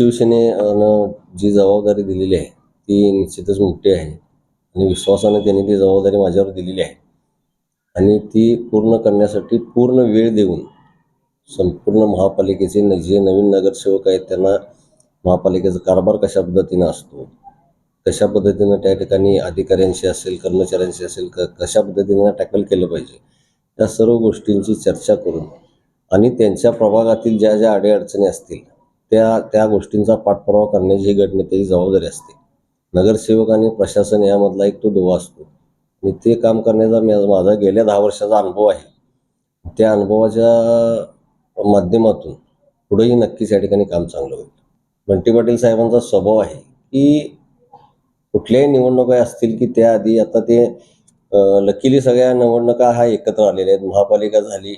शिवसेनेनं जी जबाबदारी दिलेली आहे ती निश्चितच मोठी आहे. आणि विश्वासानं त्यांनी ती जबाबदारी माझ्यावर दिलेली आहे. आणि ती पूर्ण करण्यासाठी पूर्ण वेळ देऊन संपूर्ण महापालिकेचे न- जे नवीन नगरसेवक आहेत त्यांना महापालिकेचा कारभार कशा पद्धतीनं असतो कशा पद्धतीनं त्या ठिकाणी अधिकाऱ्यांशी असेल कर्मचाऱ्यांशी असेल क कशा पद्धतीनं टॅकल केलं पाहिजे या सर्व गोष्टींची चर्चा करून आणि त्यांच्या प्रभागातील ज्या ज्या अडीअडचणी असतील त्या त्या गोष्टींचा पाठपुरावा करण्याची ही गटनेत्याची जबाबदारी असते. नगरसेवक आणि प्रशासन यामधला एक तो दुवा असतो. आणि ते काम करण्याचा माझा गेल्या दहा वर्षाचा अनुभव आहे. त्या अनुभवाच्या माध्यमातून पुढेही नक्कीच या ठिकाणी काम चांगलं होईल. बंटी पाटील साहेबांचा स्वभाव आहे की कुठल्याही निवडणुका असतील की त्याआधी आता ते लकीली सगळ्या निवडणुका हा एकत्र आलेल्या आहेत. महापालिका झाली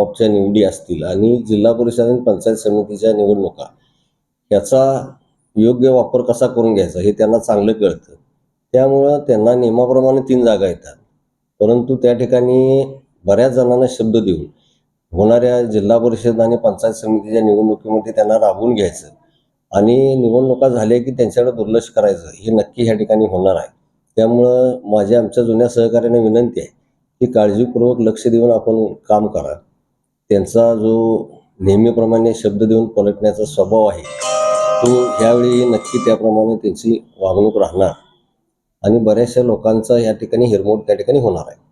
पॉपच्या निवडी असतील आणि जिल्हा परिषद आणि पंचायत समितीच्या निवडणुका याचा योग्य वापर कसा करून घ्यायचा हे त्यांना चांगलं कळतं. त्यामुळं त्यांना नियमाप्रमाणे तीन जागा येतात. परंतु त्या ठिकाणी बऱ्याच जणांना शब्द देऊन होणाऱ्या जिल्हा परिषद आणि पंचायत समितीच्या निवडणुकीमध्ये त्यांना राबवून घ्यायचं आणि निवडणुका झाल्या की त्यांच्याकडे दुर्लक्ष करायचं हे नक्की ह्या ठिकाणी होणार आहे. त्यामुळं माझ्या आमच्या जुन्या सहकार्याने विनंती आहे की काळजीपूर्वक लक्ष देऊन आपण काम करा. त्यांचा जो नेहमीप्रमाणे शब्द देऊन पलटण्याचा स्वभाव आहे तो ह्यावेळी नक्की त्याप्रमाणे त्यांची वागणूक राहणार. आणि बऱ्याचशा लोकांचा या ठिकाणी हिरमोड त्या ठिकाणी होणार आहे.